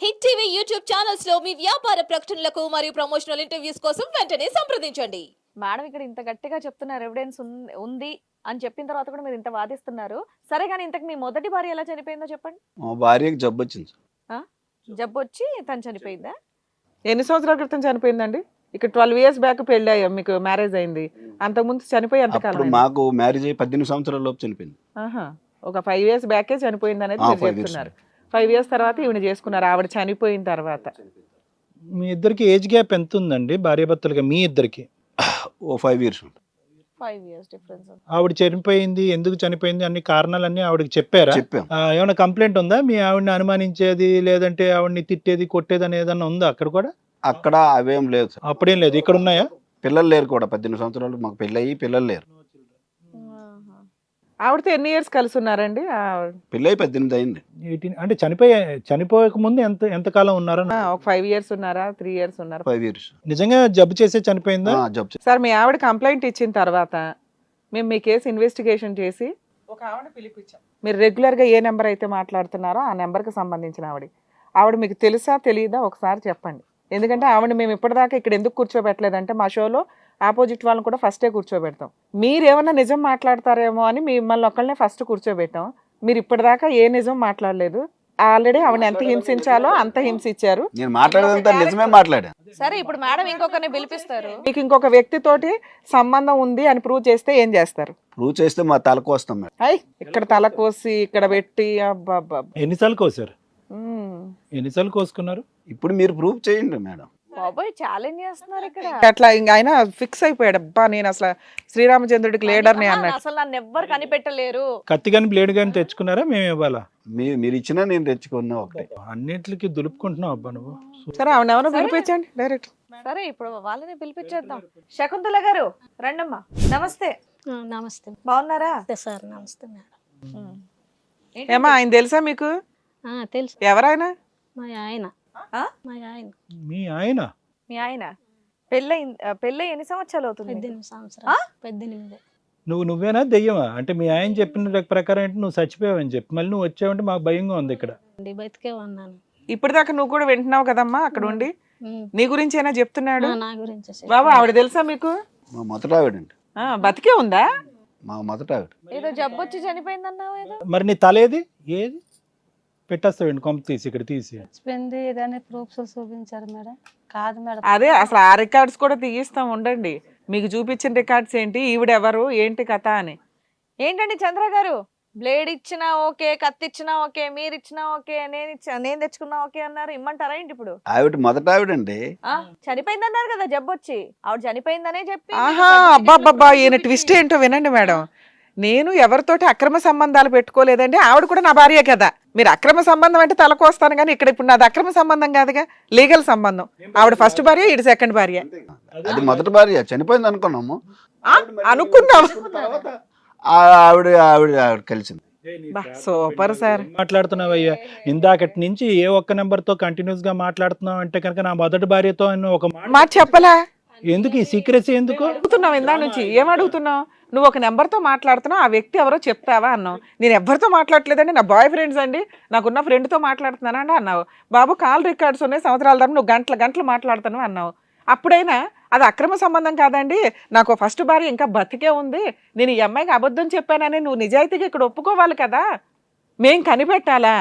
Hit TV YouTube ఛానల్స్లో మీ వ్యాపార ప్రకటనలకు మరియు ప్రమోషనల్ ఇంటర్వ్యూస్ కోసం వెంటనే సంప్రదించండి. మేడం ఇక్కడ ఇంత గట్టిగా చెప్తున్నారు ఎవిడెన్స్ ఉంది అని చెప్పిన తర్వాత కూడా మీరు ఇంత వాదిస్తున్నారు. సరే కానీ ఇంతకు మీ మొదటి భార్య ఎలా చనిపోయిందో చెప్పండి. మా భార్యకి జబ్బు వచ్చింది జబ్బు వచ్చి తను చనిపోయిందా? ఎన్ని సంవత్సరాల క్రితం చనిపోయిందండి? ఇక్కడ ట్వెల్వ్ ఇయర్స్ బ్యాక్ పెళ్ళి అయ్యాం మీకు మ్యారేజ్ అయింది? అంతకుముందు చనిపోయి అప్పుడు ఎంతకాలం మాకు మ్యారేజ్ అయ్యి పద్దెనిమిది సంవత్సరాల లోపు చనిపోయింది. ఆహా. ఒక ఫైవ్ ఇయర్స్ బ్యాకే చనిపోయింది అనేది ఆ, మీరు five years. చెప్తున్నారు. ఫైవ్ ఇయర్స్ తర్వాత ఈవిడ చేసుకున్నారు. ఆవిడ చనిపోయిన తర్వాత. మీ ఇద్దరికి ఏజ్ గ్యాప్ ఎంత ఉందండి భార్యాభర్తలుగా మీ ఇద్దరికి? ఓ five years five years difference ఆవిడ చనిపోయింది ఎందుకు చనిపోయింది అన్ని కారణాలన్నీ ఆవిడకి చెప్పారా? చెప్పాం. ఆ, ఏమైనా కంప్లైంట్ ఉందా? మీ ఆవిడని అనుమానించేది లేదంటే ఆవిడని తిట్టేది కొట్టేది అని ఏదన్నా ఉందా అక్కడ కూడా? అక్కడ అవేం లేదు సార్. అప్పుడేం లేదు. ఇక్కడ ఉన్నాయా పిల్లలు లేరు కూడా. పద్దెనిమిది సంవత్సరాలు మాకు పెళ్ళి అయ్యి పిల్లలు లేరు. ఆవిడతో ఎన్ని ఇయర్స్ కలిసి ఉన్నారండి ఆ, పెళ్ళి పద్దెనిమిది అయింది ఎయిటీన్ అంటే చనిపోయే చనిపోయక ముందు ఎంత ఎంతకాలం ఉన్నారా ఆ, ఒక ఫైవ్ ఇయర్స్ ఉన్నారా? త్రీ ఇయర్స్ ఉన్నారా? Five years. నిజంగా జబ్బు చేసే చనిపోయిందా? జబ్బు సార్ మీ ఆవిడ కంప్లైంట్ ఇచ్చిన తర్వాత మేము మీ కేసు ఇన్వెస్టిగేషన్ చేసి ఒక ఆవిడ పిలిపించాం. మీరు రెగ్యులర్గా ఏ నెంబర్ అయితే మాట్లాడుతున్నారో ఆ నెంబర్కి సంబంధించిన ఆవిడ. ఆవిడ మీకు తెలుసా తెలియదా ఒకసారి చెప్పండి. ఎందుకంటే ఆవిడ మేము ఇప్పటిదాకా ఇక్కడ ఎందుకు కూర్చోబెట్టలేదంటే మా షోలో ఆపోజిట్ వాళ్ళని కూడా ఫస్టే కూర్చోబెడతాం. మీరు ఏమన్నా నిజం మాట్లాడతారేమో అని మిమ్మల్ని ఒకళ్ళనే ఫస్ట్ కూర్చోబెట్టాం. మీరు ఇప్పటిదాకా ఏ నిజం మాట్లాడలేదు. ఆల్రెడీ ఆవిడ ఎంత హింసించాలో అంత హింసించారు. నేను మాట్లాడేదంతా నిజమే మాట్లాడా సరే ఇప్పుడు మేడం ఇంకొకరిని పిలిపిస్తారు. మీకు ఇంకొక వ్యక్తితోటి సంబంధం ఉంది అని ప్రూవ్ చేస్తే ఏం చేస్తారు? ప్రూవ్ చేస్తే మా మేడం. అయ్ ఇక్కడ తల కోసి ఇక్కడ పెట్టి. ఎన్నిసార్లు కోసారు. ఎన్నిసార్లు కోసుకున్నారు? ఇప్పుడు మీరు ప్రూవ్ చేయండి మేడం. బాబోయ్! ఛాలెంజ్ చేస్తున్నారు ఇక్కడ. అట్లా ఇంకా ఆయన ఫిక్స్ అయిపోయాడు. అబ్బా నేను అసలు శ్రీరామచంద్రుడికి లీడర్ని అన్నట్టు. అసలు నన్ను ఎవ్వరు కనిపెట్టలేరు. కత్తి కానీ బ్లేడ్ కానీ తెచ్చుకున్నారా? మేము ఇవ్వాలా? మీ మీరు ఇచ్చినా నేను తెచ్చుకున్నా ఒకటే. అన్నిటికి దులుపుకుంటున్నావు అబ్బా నువ్వు. సరే ఆవిడ ఎవరో పిలిపించండి డైరెక్ట్ సరే ఇప్పుడు వాళ్ళని పిలిపించేద్దాం. శకుంతల గారు రండమ్మా. నమస్తే. ఆ, నమస్తే. బాగున్నారా? సార్ నమస్తే మేడం. ఏమా ఆయన తెలుసా మీకు? ఆ, తెలుసు. ఎవరైనా మా ఆయన? మా ఆయన. మీ ఆయన? మీ ఆయన. పెళ్ళై పెళ్ళై ఎన్ని సంవత్సరాలు అవుతుంది పద్దెనిమిది సంవత్సరాలు. పద్దెనిమిది. నువ్వు నువ్వేనా దెయ్యమా? అంటే మీ ఆయన చెప్పిన ప్రకారం ఏంటి? నువ్వు చచ్చిపోయావని చెప్పి. మళ్ళీ నువ్వు వచ్చావంటే మాకు భయంగా ఉంది ఇక్కడ. బతికే ఉన్నాను. ఇప్పటిదాకా నువ్వు కూడా వింటున్నావు కదమ్మా అక్కడ ఉండి. నీ గురించి అయినా చెప్తున్నాడు? నా గురించి. బాబా ఆవిడ తెలుసా మీకు? మా మొదట ఆవిడండి. ఆ, బతికే ఉందా? మా మొదట ఆవిడ. ఏదో జబ్బు వచ్చి చనిపోయిందన్నావు ఏదో. మరి నీ తల ఏది? ఏది పెట్టేస్తావండి కొంప తీసి ఇక్కడ తీసి. చచ్చిపోయింది ఏదైనా ప్రూఫ్స్ చూపించారు మేడం. కాదు మేడం. అదే అసలు ఆ రికార్డ్స్ కూడా తీయిస్తాం ఉండండి. మీకు చూపించిన రికార్డ్స్ ఏంటి? ఈవిడెవరు ఏంటి కథ అని. ఏంటండి చంద్ర గారు? బ్లేడ్ ఇచ్చినా ఓకే కత్తి ఇచ్చినా ఓకే మీరు ఇచ్చినా ఓకే నేను ఇచ్చా నేను తెచ్చుకున్నా ఓకే అన్నారు. ఇమ్మంటారా ఏంటి ఇప్పుడు? ఆవిడ మొదట ఆవిడండి. ఆ చనిపోయిందన్నారు కదా జబ్బు వచ్చి ఆవిడ చనిపోయిందనే చెప్పి ఆహా certificate అబ్బాబ్బా ఈయన ట్విస్ట్ ఏంటో వినండి మేడం. నేను ఎవరితోటి అక్రమ సంబంధాలు పెట్టుకోలేదండి ఆవిడ కూడా నా భార్య కదా. మీరు అక్రమ సంబంధం అంటే తలకొస్తాను కానీ ఇక్కడ ఇప్పుడు నాది అక్రమ సంబంధం కాదుగా లీగల్ సంబంధం. ఆవిడ ఫస్ట్ భార్య ఇది సెకండ్ భార్య. అది మొదటి భార్య చనిపోయింది అనుకున్నాము. ఆ, అనుకున్నాం ఆ ఆవిడ ఆవిడ ఆవిడ కలిసింది. Super sir. మాట్లాడుతున్నావయ్యా ఇందాకటి నుంచి ఏ ఒక్క నెంబర్తో కంటిన్యూస్గా మాట్లాడుతున్నావు అంటే కనుక నా మొదటి భార్యతో అని ఒక మాట మాట చెప్పలా? ఎందుకు? ఈ సీక్రెసీ ఎందుకు? అడుగుతున్నావు ఇందా నుంచి. ఏం అడుగుతున్నావు? నువ్వు ఒక నెంబర్తో మాట్లాడుతున్నావు ఆ వ్యక్తి ఎవరో చెప్తావా అన్నావు. నేను ఎవరితో మాట్లాడలేదండి నా బాయ్ ఫ్రెండ్స్ అండి నాకున్న ఫ్రెండ్తో మాట్లాడుతున్నానండి అన్నావు. బాబు కాల్ రికార్డ్స్ ఉన్నాయి సంవత్సరాల తర్వాత నువ్వు గంటల గంటలు మాట్లాడుతాను అన్నావు. అప్పుడైనా అది అక్రమ సంబంధం కాదండి నాకు ఫస్ట్ భార్య ఇంకా బతికే ఉంది నేను ఈ అమ్మాయికి అబద్ధం చెప్పానని నువ్వు నిజాయితీగా ఇక్కడ ఒప్పుకోవాలి కదా. మేం కనిపెట్టాలా?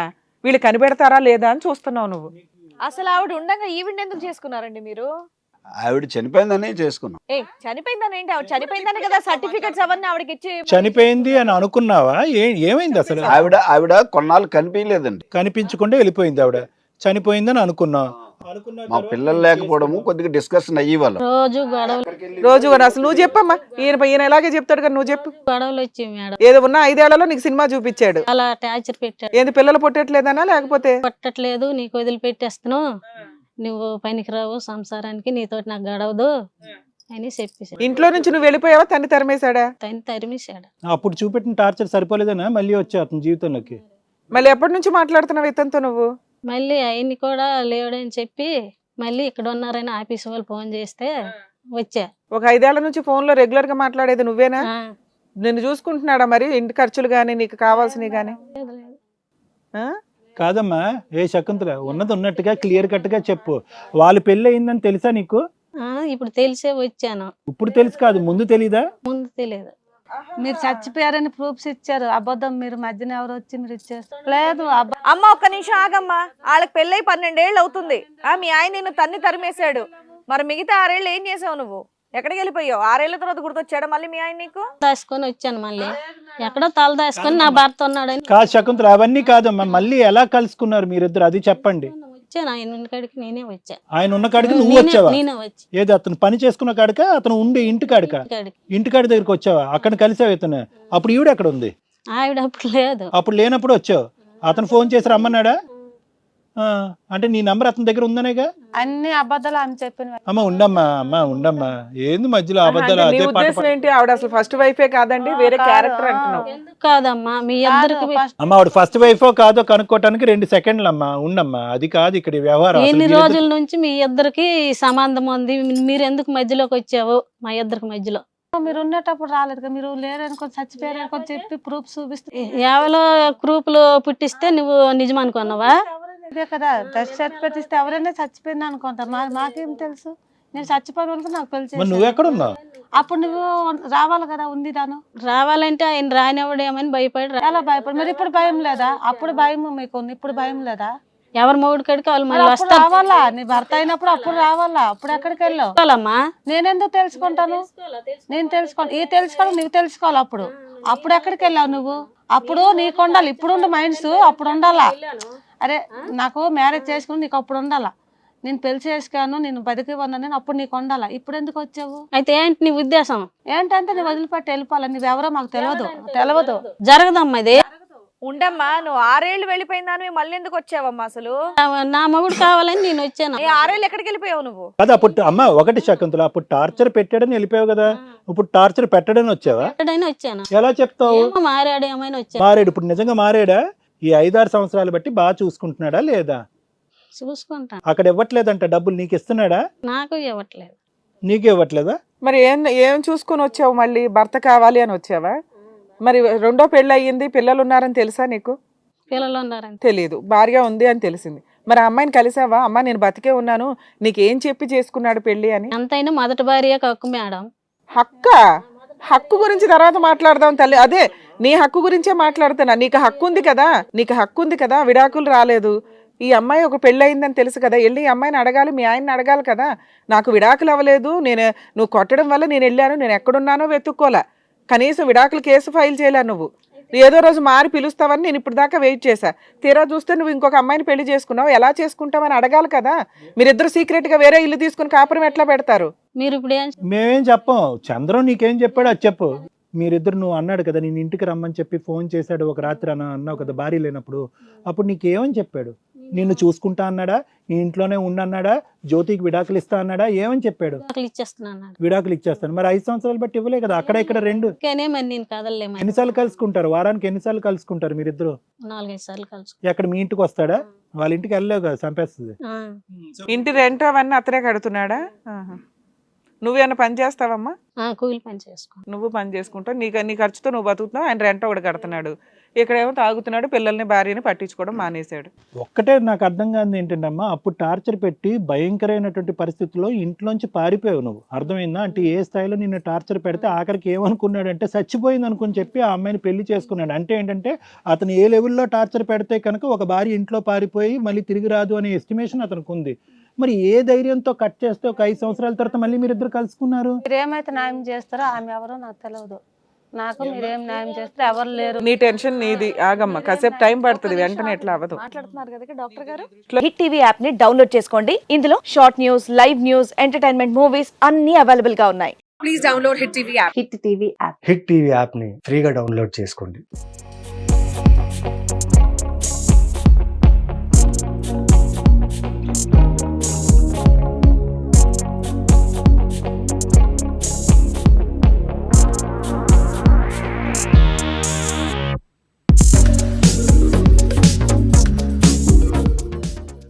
వీళ్ళు కనిపెడతారా లేదా అని చూస్తున్నావు నువ్వు. అసలు ఆవిడ ఉండగా ఈవెంట్ ఎందుకు చేసుకున్నారండి మీరు? ఆవిడ చనిపోయిందని చేసుకున్నాం. ఏ చనిపోయిందని ఏంటి? ఆవిడ చనిపోయిందని కదా సర్టిఫికెట్స్ అవన్నీ ఆవిడకి ఇచ్చి చనిపోయింది అని అనుకున్నావా? ఏ ఏమైంది అసలు? ఆవిడ ఆవిడ కొన్నాళ్ళు కనిపించలేదండి. కనిపించకుండా వెళ్ళిపోయింది ఆవిడ. చనిపోయిందని అనుకున్నా. మా పిల్లలు లేకపోవడము కొద్దిగా డిస్కషన్ అయ్యి వాళ్ళు రోజు గొడవలు. రోజు అసలు నువ్వు చెప్పమ్మా. ఈయన ఈయన ఎలాగే చెప్తాడు కదా నువ్వు చెప్పు. గొడవలు వచ్చి మేడం. ఏదో ఉన్నా ఐదేళ్ళలో నీకు సినిమా చూపించాడు. అలా టార్చర్ పెట్టాడు ఏంది పిల్లలు పుట్టట్లేదనా లేకపోతే? కొట్టట్లేదు నీకు వదిలిపెట్టేస్తాను నువ్వు పనికిరావు సంసారానికి నీతోటి నాకు గడవదు అని చెప్పేసాడు ఇంట్లో నుంచి నువ్వు వెళ్ళిపోయావా? తన్ని తరిమేశాడా? తను తరిమేశాడు. అప్పుడు చూపెట్టిన టార్చర్ సరిపోలేదనా? మళ్ళీ వచ్చే అతని జీవితంలోకి. మళ్ళీ ఎప్పటి నుంచి మాట్లాడుతున్నావు ఇతనితో నువ్వు? మళ్ళీ ఆయన్ని కూడా లేవడని చెప్పి మళ్ళీ ఇక్కడ ఉన్నారని ఆఫీస్ వాళ్ళు ఫోన్ చేస్తే వచ్చా. ఒక ఐదేళ్ళ నుంచి ఫోన్లో రెగ్యులర్గా మాట్లాడేది నువ్వేనా? నిన్ను చూసుకుంటున్నాడా మరి? ఇంటి ఖర్చులు గానీ నీకు కావాల్సినవి గానీ? కాదమ్మా. ఏ శకుంతల ఉన్నది ఉన్నట్టుగా క్లియర్ కట్గా చెప్పు. వాళ్ళ పెళ్ళి అయిందని తెలుసా నీకు? ఆ, ఇప్పుడు తెలిసే వచ్చాను. ఇప్పుడు తెలుసు కాదు ముందు తెలీదా? ముందు తెలియదు మీరు చచ్చిపోయారని ప్రూఫ్స్ ఇచ్చారు. అబద్ధం మీరు మధ్యన ఎవరు వచ్చి మీరు ఇచ్చారు లేదు అబద్ధం అమ్మ ఒక్క నిమిషం ఆగమ్మా. వాళ్ళకి పెళ్ళై పన్నెండేళ్ళు అవుతుంది. ఆ మీ ఆయన నిన్ను తన్ని తరిమేశాడు. మరి మిగతా ఆరేళ్ళు ఏం చేసావు నువ్వు? ఎక్కడికి వెళ్ళిపోయావు? ఆరేళ్ళ తర్వాత గుర్తొచ్చాడా మళ్ళీ మీ ఆయన నీకు? దాచుకొని వచ్చాను మళ్ళీ. ఎక్కడో తల దాచుకొని నా భర్త ఉన్నాడని. కాదు శకుంతల అవన్నీ కాదమ్మా మళ్ళీ ఎలా కలుసుకున్నారు మీరిద్దరు? అది చెప్పండి. వచ్చాను. ఆయన ఇంటికాడికి నేనే వచ్చా. ఆయన ఉన్న కాడికి నువ్వు నేనే- వచ్చావా? నేనే వచ్చి. ఏది? అతను పని చేసుకున్న కాడక? అతను ఉండే ఇంటి కాడక? ఇంటికాడి దగ్గరికి వచ్చావా? అక్కడ కలిసావు ఇతను? అప్పుడు ఈవిడ ఎక్కడ ఉంది? ఆవిడ అప్పుడు లేదు. అప్పుడు లేనప్పుడు వచ్చావు. అతను ఫోన్ చేసి రమ్మన్నాడా? అంటే నీ నంబర్ అతని దగ్గర ఉందనేగా? అన్ని అబద్ధాలు ఆమె చెప్పిన అమ్మ ఉండమ్మా అమ్మ ఉండమ్మా. ఏంది మధ్యలో అబద్ధాలు? అదే పాట ఉద్దేశం ఏంటి? ఆవిడ అసలు ఫస్ట్ వైఫే కాదండి వేరే క్యారెక్టర్ అంటున్నావు. కాదమ్మా? మీ ఇద్దరికి అమ్మ ఆవిడ ఫస్ట్ వైఫో కాదో కనుక్కోవటానికి రెండు సెకండ్లు అమ్మా ఉండమ్మా అది కాదు ఇక్కడ ఈ వ్యవహారం ఎన్ని రోజుల నుంచి మీ ఇద్దరికి సంబంధం ఉంది? మీరు ఎందుకు మధ్యలోకి వచ్చావు? మా ఇద్దరికి మధ్యలో. మీరు ఉండేటప్పుడు రాలేదు కదా మీరు లేరనుకొని చచ్చిపోయారు అనుకొని చెప్పి ప్రూఫ్ చూపిస్తే ఎవలో గ్రూపులు పుట్టిస్తే నువ్వు నిజం అనుకున్నావా? ఇదే కదా సర్టిఫికేట్ ఇస్తే ఎవరైనా చచ్చిపోయింది అనుకుంటారు. మా మాకేం తెలుసు? నేను చచ్చిపోయిన వాళ్ళకి నాకు పెళ్ళి నువ్వు చేశారు. ఎక్కడ ఉన్నావు అప్పుడు నువ్వు రావాలి కదా ఉంది దాను రావాలంటే ఆయన రానివ్వడేమని భయపడి ఎలా భయపడి. మరి ఇప్పుడు భయం లేదా? అప్పుడు భయం మీకు ఉంది ఇప్పుడు భయం లేదా? ఎవరి మొగుడు కడికి వాళ్ళు మళ్ళీ వస్తారు. రావాలా? నీ భర్త అయినప్పుడు అప్పుడు రావాలా? అప్పుడు ఎక్కడికి వెళ్ళావు? తెలుసుకోవాలమ్మా. నేనెందుకు తెలుసుకుంటాను? నేను తెలుసుకోను ఈ తెలుసుకోవాలి నువ్వు తెలుసుకోవాలి అప్పుడు. అప్పుడు ఎక్కడికి వెళ్ళావు నువ్వు? అప్పుడు నీకు ఉండాలి. ఇప్పుడు ఉండే మైండ్స్ అప్పుడు ఉండాలా? అరే నాకు మ్యారేజ్ చేసుకుని నీకు అప్పుడు ఉండాలా? నేను పెళ్ళి చేసుకోను నేను బతికి ఉన్నాను నేను అప్పుడు నీకు ఉండాలా? ఇప్పుడు ఎందుకు వచ్చావు? అయితే ఏంటి నీ ఉద్దేశం? ఏంటంటే నువ్వు వదిలిపెట్టి వెళ్ళిపోవాలి? నువ్వెవరో మాకు తెలియదు తెలియదు జరగదమ్మా ఇది. ఉండమ్మా నువ్వు ఆరేళ్ళు వెళ్ళిపోయిందాని మళ్ళీ ఎందుకు వచ్చావమ్మా అసలు? నా మొగుడు కావాలని నేను వచ్చాను. ఏ ఆరేళ్ళు ఎక్కడికి వెళ్ళిపోయావు నువ్వు? కదా అప్పుడు అమ్మ ఒకటి శకుంతల అప్పుడు టార్చర్ పెట్టాడని వెళ్ళిపోయావు కదా? ఇప్పుడు టార్చర్ పెట్టడని వచ్చావా? వచ్చాను. ఎలా చెప్తావు? మారాడు ఏమైనా వచ్చాను మారాడు ఇప్పుడు నిజంగా మారాడా? ఈ ఐదారు సంవత్సరాలు బట్టి బాగా చూసుకుంటున్నాడా లేదా? చూసుకుంటాను. అక్కడ ఇవ్వట్లేదంట డబ్బులు నీకు ఇస్తున్నాడా? నాకు ఇవ్వట్లేదు. నీకు ఇవ్వట్లేదా? మరి ఏం ఏం చూసుకొని వచ్చావు మళ్ళీ? భర్త కావాలి అని వచ్చావా? మరి రెండో పెళ్ళి అయ్యింది పిల్లలు ఉన్నారని తెలుసా నీకు? పిల్లలు ఉన్నారని తెలియదు భార్య ఉంది అని తెలిసింది. మరి అమ్మాయిని కలిసావా? అమ్మ నేను బతికే ఉన్నాను. నీకేం చెప్పి చేసుకున్నాడు పెళ్ళి అని? ఎంతైనా మొదటి భార్య కక్కు మేడం. హక్క? హక్కు గురించి తర్వాత మాట్లాడదాం తల్లి. అదే నీ హక్కు గురించే మాట్లాడుతున్నా. నీకు హక్కు ఉంది కదా? నీకు హక్కు ఉంది కదా? విడాకులు రాలేదు. ఈ అమ్మాయి ఒక పెళ్ళి అయిందని తెలుసు కదా? వెళ్ళి ఈ అమ్మాయిని అడగాలి మీ ఆయన్ని అడగాలి కదా? నాకు విడాకులు అవ్వలేదు. నేను నువ్వు కొట్టడం వల్ల నేను వెళ్ళాను. నేను ఎక్కడున్నానో వెతుక్కోలే. కనీసం విడాకులు కేసు ఫైల్ చేయలే నువ్వు. ఏదో రోజు మారి పిలుస్తావని నేను ఇప్పుడు దాకా వెయిట్ చేశా. తీరా చూస్తే నువ్వు ఇంకొక అమ్మాయిని పెళ్ళి చేసుకున్నావు. ఎలా చేసుకుంటావని అడగాలి కదా? మీరిద్దరు సీక్రెట్గా వేరే ఇల్లు తీసుకుని కాపురం ఎట్లా పెడతారు? మీరు ఇప్పుడు ఏం మేమేం చెప్పం. చంద్రం నీకేం చెప్పాడు అది చెప్పు. మీరిద్దరు నువ్వు అన్నాడు కదా నేను ఇంటికి రమ్మని చెప్పి ఫోన్ చేశాడు ఒక రాత్రి అన్న అన్నావు కదా భార్య లేనప్పుడు. అప్పుడు నీకేమని చెప్పాడు? నిన్ను చూసుకుంటా అన్నాడా? ఈ ఇంట్లోనే ఉండన్నాడా జ్యోతికి విడాకులు ఇస్తా అన్నాడా? ఏమని చెప్పాడు? విడాకులు ఇచ్చేస్తున్నాను అన్నాడు. విడాకులు ఇచ్చేస్తాను. మరి ఐదు సంవత్సరాలు బట్టి ఇవ్వలే కదా అక్కడ ఇక్కడ రెండు ఎన్నిసార్లు కలుసుకుంటారు? వారానికి ఎన్నిసార్లు కలుసుకుంటారు మీరిద్దరు? నాలుగైదు సార్లు కలుసు ఎక్కడ మీ ఇంటికి వస్తాడా? వాళ్ళ ఇంటికి వెళ్ళలేవు కదా చంపేస్తుంది. ఆ. ఇంటి రెంట్ అవన్నీ అతనే కడుతున్నాడా. నువ్వేమైనా పని చేస్తావమ్మా? ఆ, కూలి పని చేసుకో నువ్వు పని చేసుకుంటావు నీకు నీ ఖర్చుతో నువ్వు బతుకుతున్నావు. ఆయన రెంట్ ఒకటి కడుతున్నాడు. ఇక్కడేమో తాగుతున్నాడు పిల్లల్ని భార్యని పట్టించుకోవడం మానేశాడు. ఒక్కటే నాకు అర్థం కాదు ఏంటంటే అమ్మా అప్పుడు టార్చర్ పెట్టి భయంకరమైనటువంటి పరిస్థితుల్లో ఇంట్లోంచి పారిపోయావు నువ్వు. అర్థమైందా? అంటే ఏ స్థాయిలో నిన్ను టార్చర్ పెడితే ఆఖరికి ఏమనుకున్నాడంటే చచ్చిపోయింది అనుకుని చెప్పి ఆ అమ్మాయిని పెళ్ళి చేసుకున్నాడు. అంటే ఏంటంటే అతను ఏ లెవెల్లో టార్చర్ పెడితే కనుక ఒక భార్య ఇంట్లో పారిపోయి మళ్ళీ తిరిగి రాదు అనే ఎస్టిమేషన్ అతనికి ఉంది. మరి ఏ ధైర్యంతో కట్ చేస్తే ఒక ఐదు సంవత్సరాల తర్వాత మళ్ళీ మీరిద్దరు కలుసుకున్నారు? మీరు ఏమైతే న్యాయం చేస్తారో ఆమె ఎవరో నాకు తెలియదు నాకు మీరేం న్యాయం చేస్తారో ఎవరు లేరు. నీ టెన్షన్ నీది. ఆగమ్మ కాసేపు టైం పడుతుంది వెంటనే ఎట్లా అవ్వదు. మాట్లాడుతున్నారు కదా డాక్టర్ గారు? హిట్ టీవీ యాప్ని డౌన్లోడ్ చేసుకోండి. ఇందులో short news live news entertainment movies అన్ని అవైలబుల్గా ఉన్నాయి. హిట్ టీవీ యాప్ని ఫ్రీగా డౌన్లోడ్ చేసుకోండి.